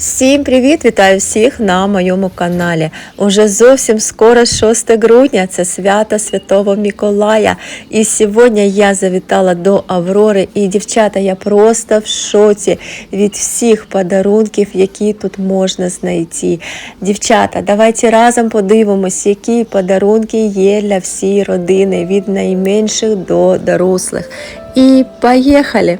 Всім привіт! Вітаю всіх на моєму каналі. Уже зовсім скоро 6 грудня, це свято Святого Миколая. І сьогодні я завітала до Аврори. І дівчата, я просто в шоці від всіх подарунків, які тут можна знайти. Дівчата, давайте разом подивимось, які подарунки є для всієї родини, від найменших до дорослих. І поїхали!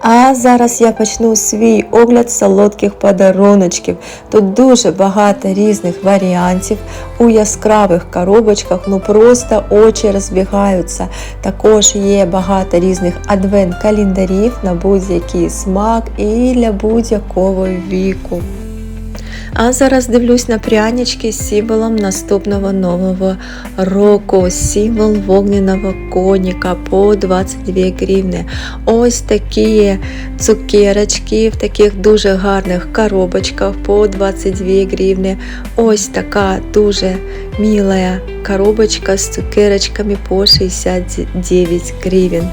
А зараз я почну свій огляд солодких подаруночків. Тут дуже багато різних варіантів у яскравих коробочках, ну просто очі розбігаються. Також є багато різних адвент-календарів на будь-який смак і для будь-якого віку. А зараз дивлюсь на прянички з символом наступного нового року. Символ вогняного коніка по 22 гривни. Ось такі цукерочки в таких дуже гарних коробочках по 22 гривни. Ось така дуже милая коробочка з цукерочками по 69 гривень.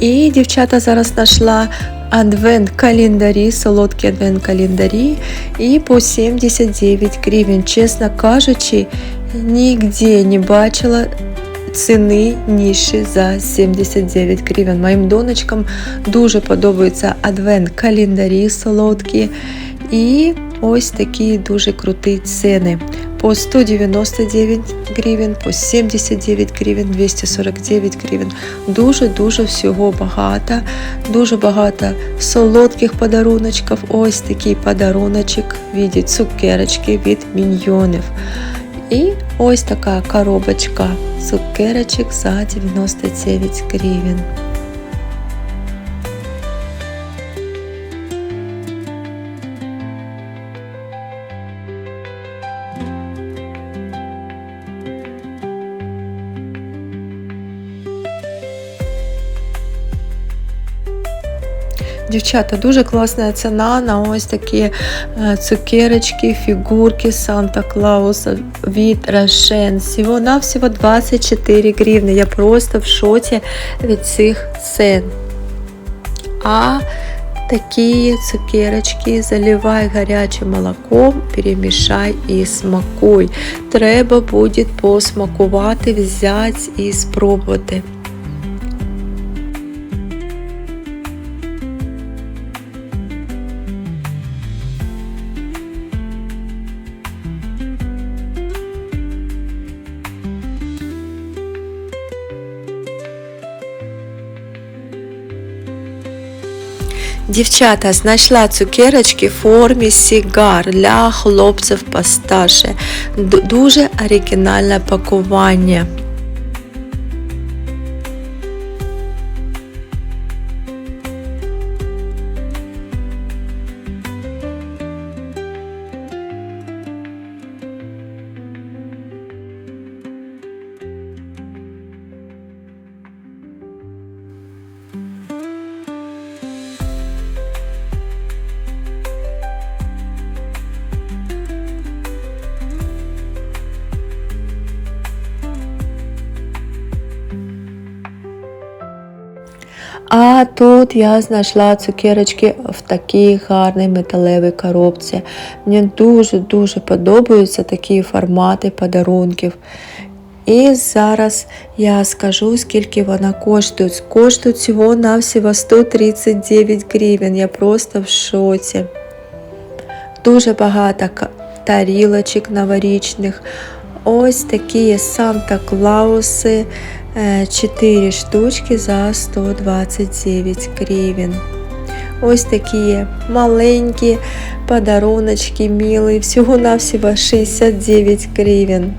І дівчата зараз знайшла адвент-календарі, солодкі адвент-календарі і по 79 гривень. Чесно кажучи, нігде не бачила ціни нижчі за 79 гривень. Моїм донечкам дуже подобаються адвент-календарі солодкі. І ось такі дуже круті ціни. По 199 гривень, по 79 гривень, 249 гривень. Дуже-дуже всього багато. Дуже багато солодких подаруночків. Ось такий подаруночок в віді цукерочки від міньйонів. І ось така коробочка цукерочок за 99 гривень. Дівчата, дуже класна ціна на ось такі е, цукерочки, фігурки Санта Клауса від Рошен. Всього 24 гривни. Я просто в шоці від цих цен. А такі цукерочки заливай гарячим молоком, перемішай і смакуй. Треба буде посмакувати, взяти і спробувати. Дівчата знайшла цукерочки в формі сігар для хлопців постарше. Дуже оригінальне пакування. А тут я знайшла цукерочки в такій гарній металевій коробці. Мені дуже-дуже подобаються такі формати подарунків. І зараз я скажу, скільки вона коштує. Коштує всього навсього 139 гривень. Я просто в шоці. Дуже багато тарілочок новорічних. Ось такі Санта Клауси. 4 штучки за 129 гривен. Ось такі маленькі подаруночки милые, всього-навсього 69 гривень.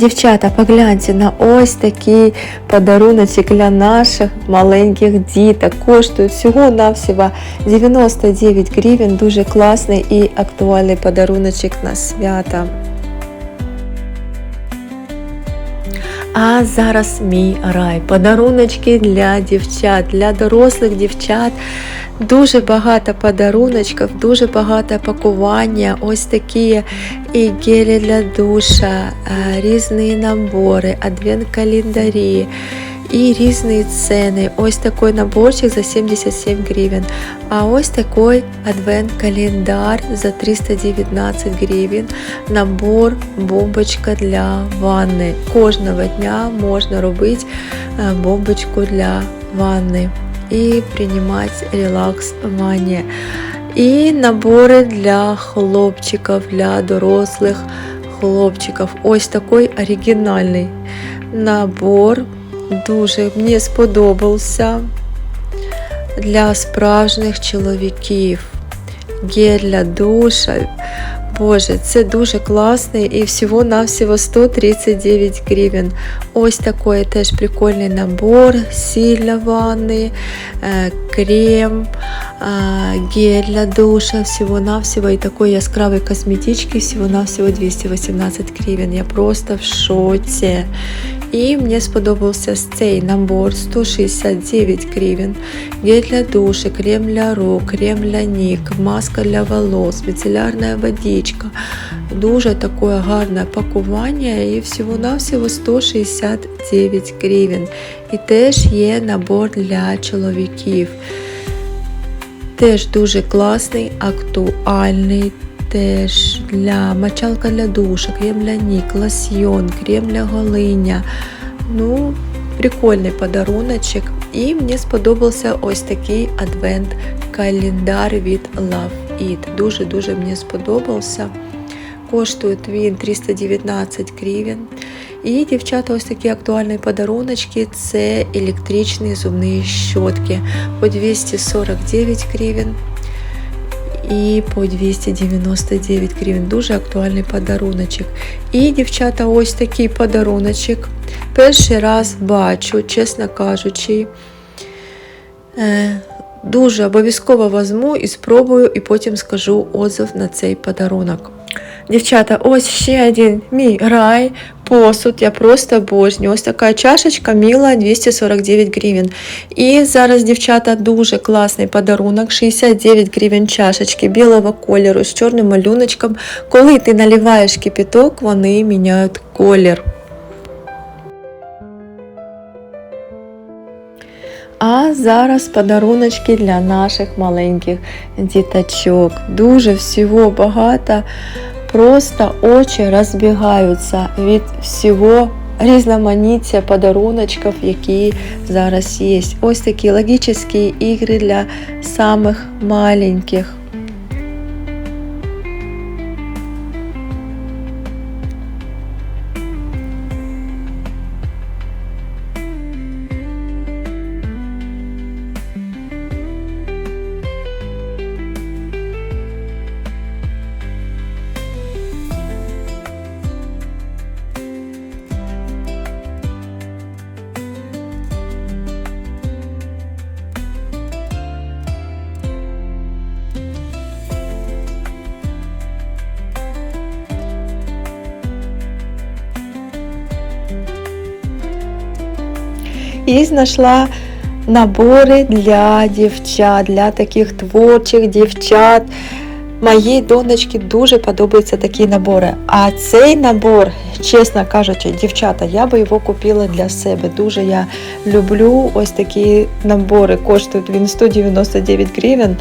Дівчата, погляньте на ось такий подаруночок для наших маленьких діток. Коштують всього-навсього 99 гривень. Дуже класний і актуальний подаруночок на свята. А зараз мій рай. Подаруночки для дівчат, для дорослих дівчат. Дуже багато подаруночків, дуже багато пакування. Ось такі і гелі для душа, е, різні набори, адвент-календарі. І різні ціни. Ось такий наборчик за 77 гривень. А ось такий адвент-календар за 319 гривень. Набор бомбочка для ванни. Кожного дня можна робити е, бомбочку для ванни і приймати релакс ванні. І набори для хлопчиків, для дорослих хлопчиків. Ось такий оригінальний набор. Дуже мені сподобався для справжніх чоловіків. Гель для душа. Боже, це дуже класний і всього-навсього 139 гривен. Ось такий теж прикольний набор, сіль для ванни, е, крем, гель для душа, всього-навсього і такої яскравої косметички, всього-навсього 218 гривень. Я просто в шоці. І мені сподобався цей набор 169 гривень. Гель для душа, крем для рук, крем для ніг, маска для волос, міцелярна водичка. Дуже таке гарне пакування і всього-навсього 169 гривень. І теж є набор для чоловіків. Теж дуже класний, актуальний. Теж для мочалка для душа, крем для ніг, лосьйон, крем для голиня. Ну, прикольний подаруночок. І мені сподобався ось такий адвент-календар від Love It. Дуже-дуже мені сподобався. Коштує він 319 гривень. І, дівчата, ось такі актуальні подаруночки це електричні зубні щотки по 249 гривень і по 299 гривень. Дуже актуальний подаруночок. І, дівчата, ось такий подаруночок. Перший раз бачу, чесно кажучи. Е, Дуже обов'язково візьму і спробую, і потім скажу отзыв на цей подарунок. Дівчата, ось ще один мій рай, посуд. Я просто обожнюю. Ось така чашечка міла 249 гривень. І зараз, дівчата, дуже класний подарунок. 69 гривень чашечки білого кольору з чорним малюночком. Коли ти наливаєш кипяток, вони міняють колір. А зараз подаруночки для наших маленьких діточок. Дуже всього багато. Просто очі розбігаються від всього різноманіття подаруночків, які зараз є. Ось такі логічні ігри для самих маленьких. І знайшла набори для дівчат, для таких творчих дівчат. Моїй донечці дуже подобаються такі набори. А цей набор, чесно кажучи, дівчата, я би його купила для себе. Дуже я люблю ось такі набори. Коштують він 199 гривень.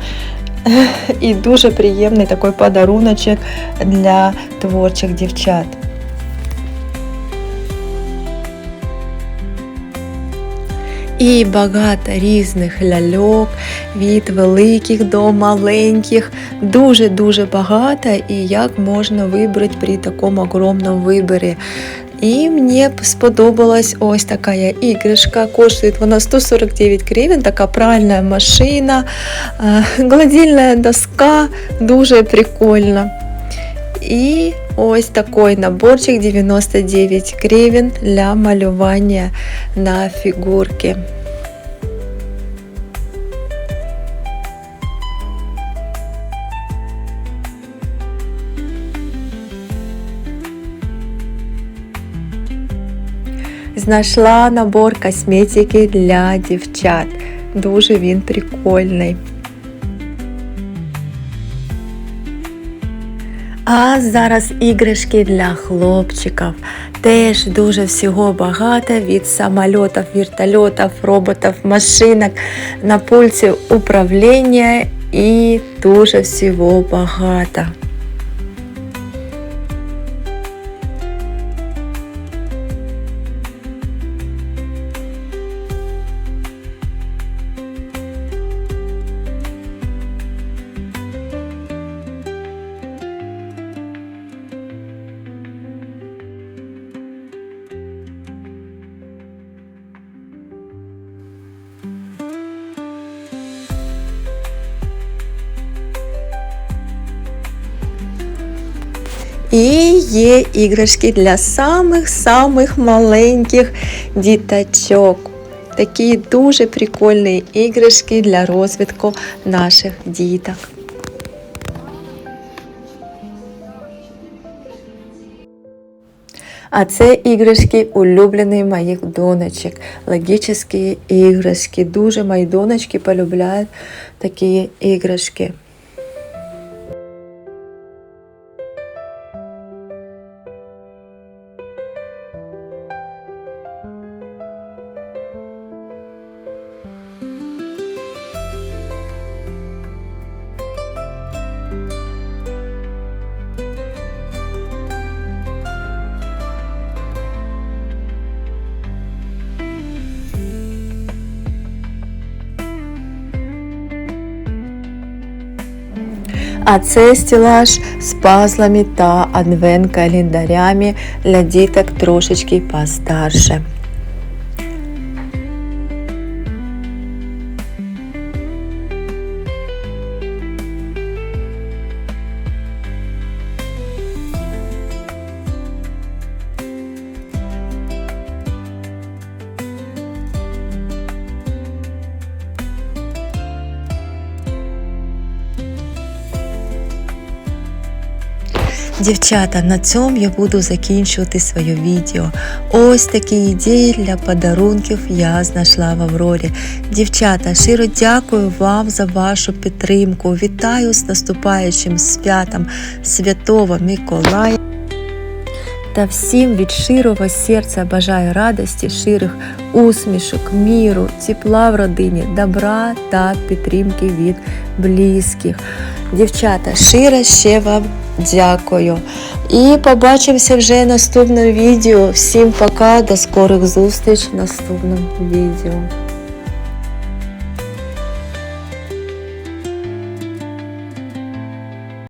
І дуже приємний такий подаруночок для творчих дівчат. І багато різних ляльок від великих до маленьких. Дуже-дуже багато і як можна вибрати при такому огромному виборі. І мені сподобалась ось така іграшка. Коштує вона 149 гривень, така пральна машина, гладильна доска, дуже прикольна. І ось такий наборчик 99 гривень для малювання на фігурки. Знайшла набор косметики для дівчат. Дуже він прикольний. А зараз іграшки для хлопчиків. Теж дуже всього багато від самольотів, вертольотів, роботів, машинок на пульті управління і дуже всього багато. І є іграшки для самих-самих маленьких діточок. Такі дуже прикольні іграшки для розвитку наших діток. А це іграшки улюблені моїх донечок. Логічні іграшки. Дуже мої донечки полюбляють такі іграшки. А це стелаж з пазлами та адвент-календарями для діток трошечки постарше. Дівчата, на цьому я буду закінчувати своє відео. Ось такі ідеї для подарунків я знайшла в Аврорі. Дівчата, щиро дякую вам за вашу підтримку. Вітаю з наступаючим святом Святого Миколая. Та всім від щирого серця бажаю радості, щирих усмішок, міру, тепла в родині, добра та підтримки від близьких. Дівчата, щиро ще вам дякую. І побачимося вже в наступному відео. Всім пока, до скорих зустріч в наступному відео.